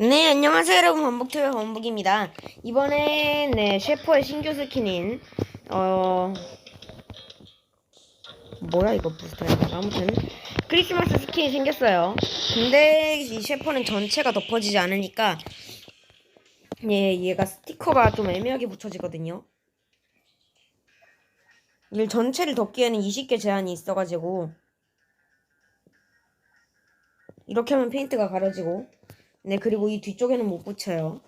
네, 안녕하세요, 여러분. 원복토의 원복입니다. 이번에, 네, 셰퍼의 신규 스킨인, 어, 뭐야, 이거 부스터야. 아무튼, 크리스마스 스킨이 생겼어요. 근데, 이 셰퍼는 전체가 덮어지지 않으니까, 예, 얘가 스티커가 좀 애매하게 붙여지거든요. 이 전체를 덮기에는 20개 제한이 있어가지고, 이렇게 하면 페인트가 가려지고, 네, 그리고 이 뒤쪽에는 못 붙여요.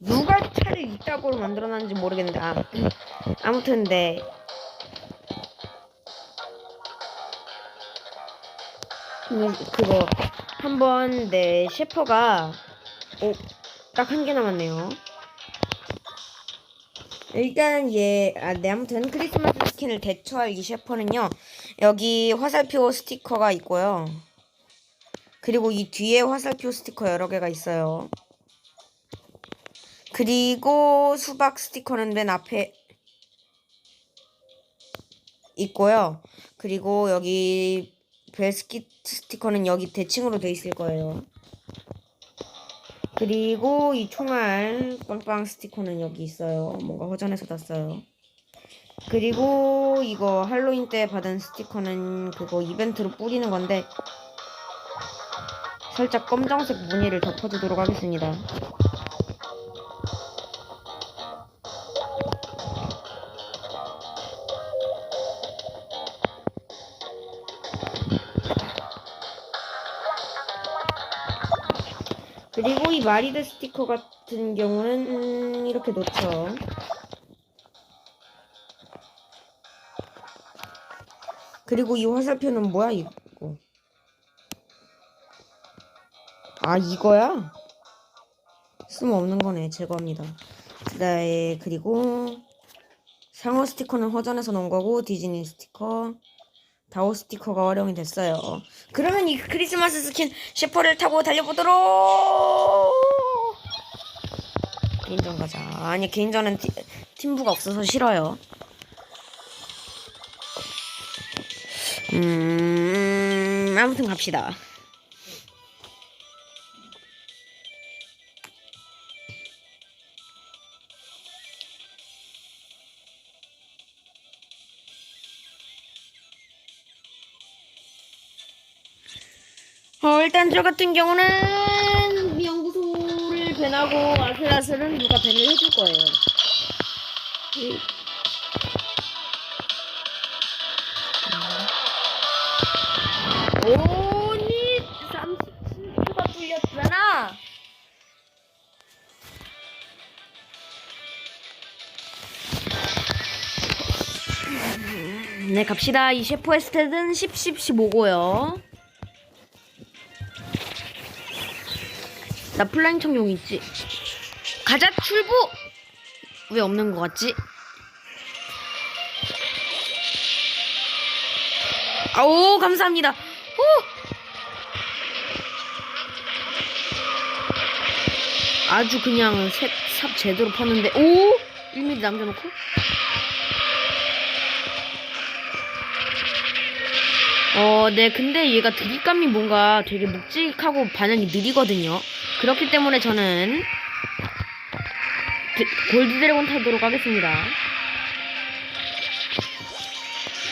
누가 차를 이따구로 만들어놨는지 모르겠는데, 아, 아무튼, 네. 그거, 한번, 네, 셰퍼가, 오, 딱 한 개 남았네요. 일단, 예, 아, 네, 아무튼, 크리스마스 스킨을 대처할 이 셰퍼는요, 여기 화살표 스티커가 있고요. 그리고 이 뒤에 화살표 스티커 여러 개가 있어요. 그리고 수박 스티커는 맨 앞에 있고요. 그리고 여기 벨스킷 스티커는 여기 대칭으로 돼 있을 거예요. 그리고 이 총알 빵빵 스티커는 여기 있어요. 뭔가 허전해서 땄어요. 그리고 이거 할로윈 때 받은 스티커는 그거 이벤트로 뿌리는 건데 살짝 검정색 무늬를 덮어주도록 하겠습니다. 이 마리드 스티커 같은 경우는 음, 이렇게 놓죠. 그리고 이 화살표는 뭐야 이거? 아 이거야? 쓸모없는 거네 제거합니다 네 그리고 상어 스티커는 허전해서 넣은 거고 디즈니 스티커 다오 스티커가 활용이 됐어요. 그러면 이 크리스마스 스킨 셰퍼를 타고 달려보도록! 개인전 가자. 아니 개인전은 티, 팀부가 없어서 싫어요. 음 아무튼 갑시다 일단 저 같은 경우는 연구소를 배나고 아슬아슬은 누가 배를 해줄 거예요. 이- 오니 37초가 뚫렸잖아. 네 갑시다. 이 셰퍼의 스탯은 10, 10, 15고요. 나 플라잉 청룡 있지? 가자 출부! 왜 없는 것 같지? 아오 감사합니다. 오! 아주 그냥 셋, 삽 제대로 팠는데 오! 1mm 남겨놓고 어, 네, 근데 얘가 드립감이 뭔가 되게 묵직하고 반응이 느리거든요. 그렇기 때문에 저는 드- 골드 드래곤 타도록 하겠습니다.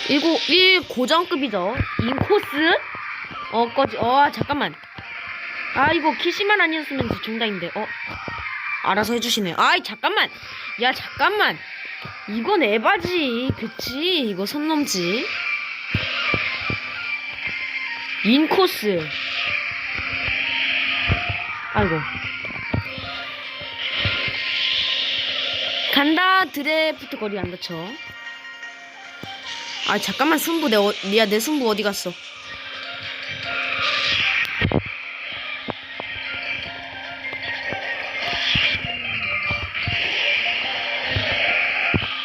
1고, 1 고정급이죠. 인코스? 어, 꺼지, 어, 잠깐만. 아, 이거 키시만 아니었으면 정답인데, 어. 알아서 해주시네요. 아이, 잠깐만. 야, 잠깐만. 이건 에바지. 그치? 이거 선 넘지. 인코스. 아이고. 간다 드래프트 거리 안 다쳐. 아 잠깐만 순부 내 어, 야, 내 순부 어디 갔어?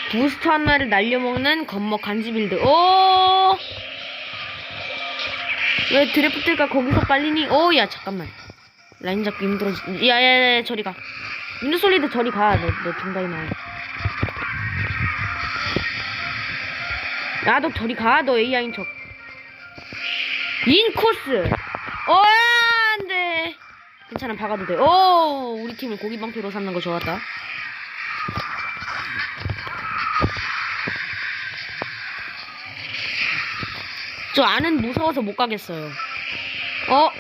부스터 하나를 날려먹는 겁먹 간지 빌드. 오! 왜 드래프트가 거기서 빨리니? 오, 야, 잠깐만. 라인 잡기 힘들어. 야야야 저리 가. 윈드솔리드 저리 가. 너너 중간에 나와. 야너 저리 가. 너 AI인 척. 인코스. 어 안돼. 괜찮아 박아도 돼. 오 우리 팀을 고기방패로 삼는 거 좋았다. 저 안은 무서워서 못 가겠어요. 어?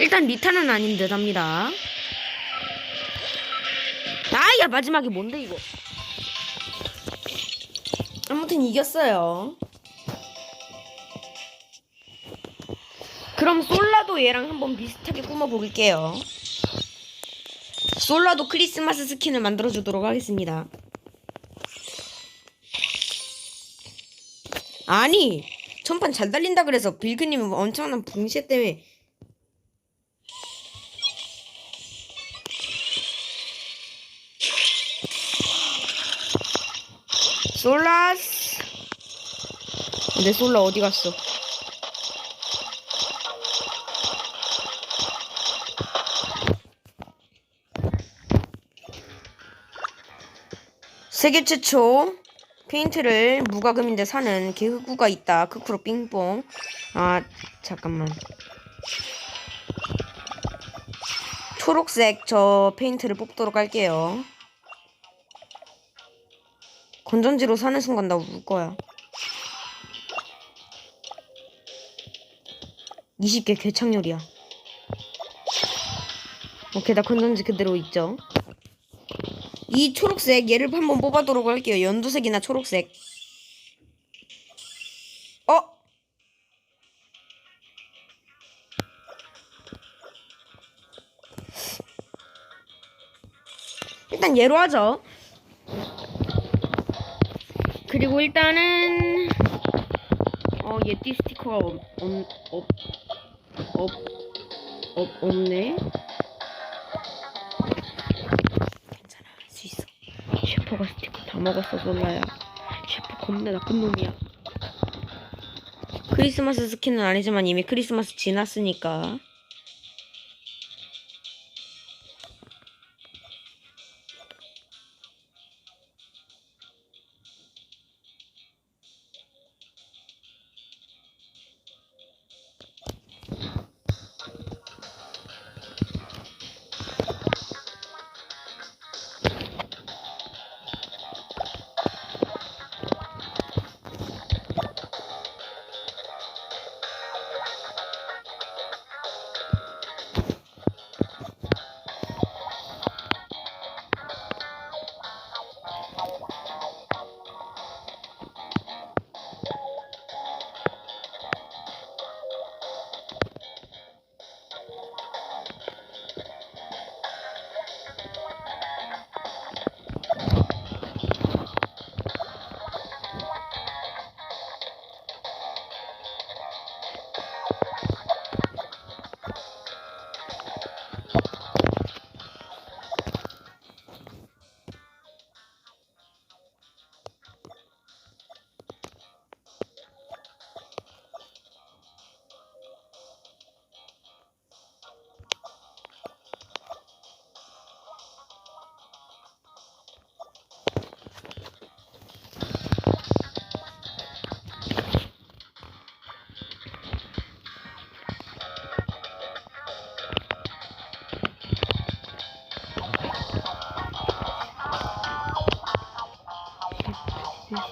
일단 리타는 아닌 듯 합니다. 아야 마지막에 뭔데 이거? 아무튼 이겼어요. 그럼 솔라도 얘랑 한번 비슷하게 꾸며볼게요. 솔라도 크리스마스 스킨을 만들어주도록 하겠습니다. 아니 전판 잘 달린다 그래서 빌크님 엄청난 붕괴 때문에 솔라스 내 솔라 어디 갔어? 세계 최초 페인트를 무과금인데 사는 개흑구가 있다. 크크로 삥뽕. 아 잠깐만. 초록색 저 페인트를 뽑도록 할게요. 건전지로 사는 순간 나 울 거야. 20개 괴창률이야. 오케이 나 건전지 그대로 있죠. 이 초록색 얘를 한번 뽑아도록 할게요. 연두색이나 초록색. 어? 일단 얘로 하죠. 그리고 일단은 어 예티 스티커가 없, 없, 없, 없, 없네. 괜찮아 할 수 있어. 셰퍼가 스티커 다 먹었어 솔라야 셰퍼 겁나 나쁜 놈이야. 크리스마스 스킨은 아니지만 이미 크리스마스 지났으니까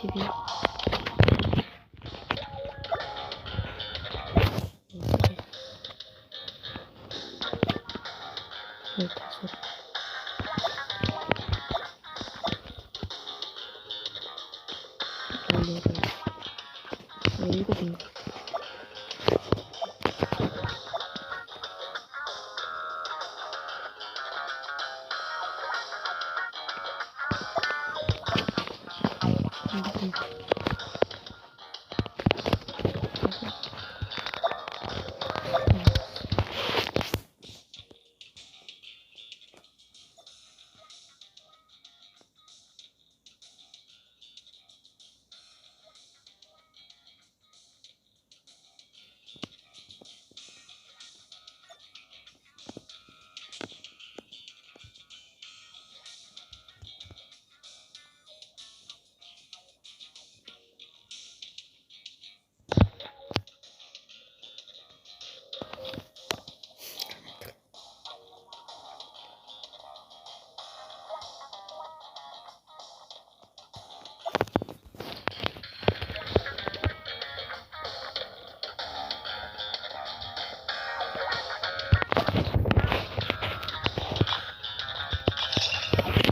这边。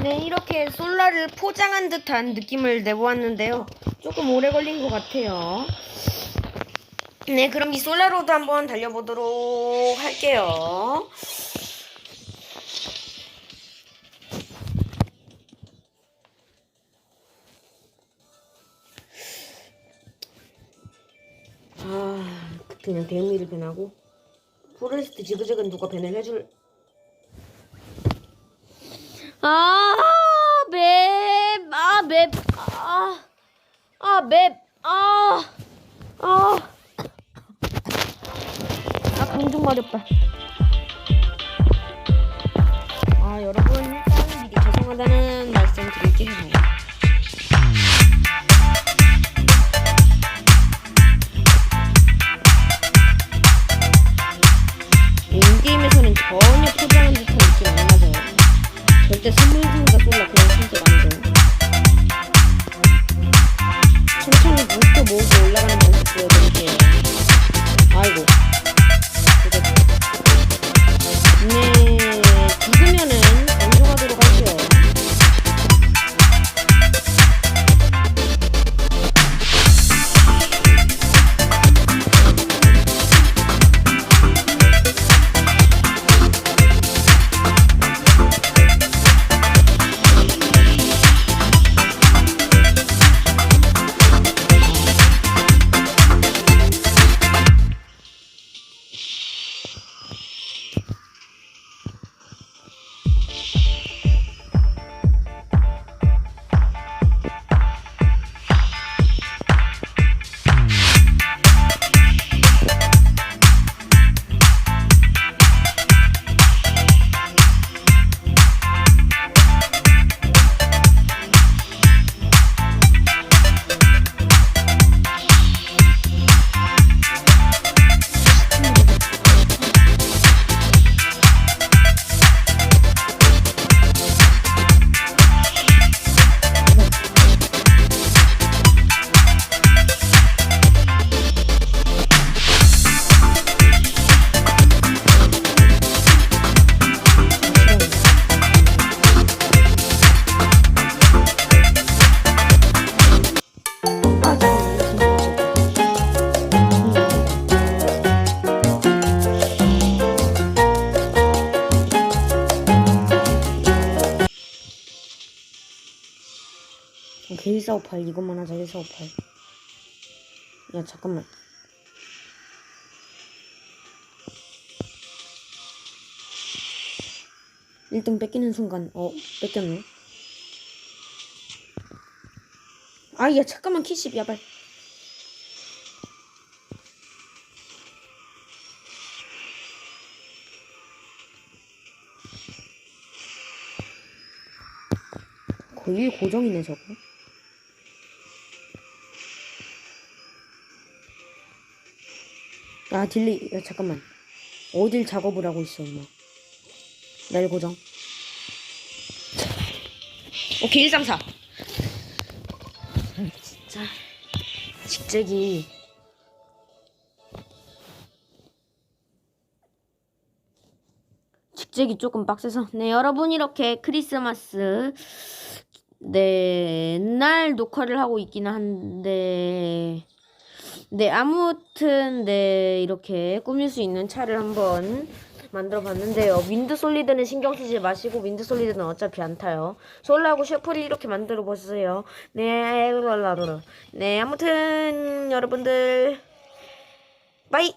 네, 이렇게 솔라를 포장한 듯한 느낌을 내보았는데요. 조금 오래 걸린 것 같아요. 네, 그럼 이 솔라로도 한번 달려보도록 할게요. 아, 그냥 대응미를 변하고 포레스트 지그재그는 누가 변을 해줄 아, 맵. 아, 맵. 아. 아, 맵. 아. 아. 아, 공중 마렵다. 아, 여러분, 일단 미리 죄송하다는 말씀 드릴게요. 오케이 1458 이것만 하자 1458야 잠깐만. 일등 뺏기는 순간 어 뺏겼네. 아야 잠깐만 키십 야발 거의 고정이네 저거 아 딜리 야 잠깐만. 어딜 작업을 하고 있어 임마? 날 고정. 오케이 134 진짜. 직책이 직책이 조금 빡세서. 네 여러분 이렇게 크리스마스 네 날 녹화를 하고 있기는 한데 네 아무튼 네 이렇게 꾸밀 수 있는 차를 한번 만들어 봤는데요. 윈드 솔리드는 신경 쓰지 마시고 윈드 솔리드는 어차피 안 타요. 솔라하고 셔플을 이렇게 만들어 보세요. 네. 네 아무튼 여러분들 빠이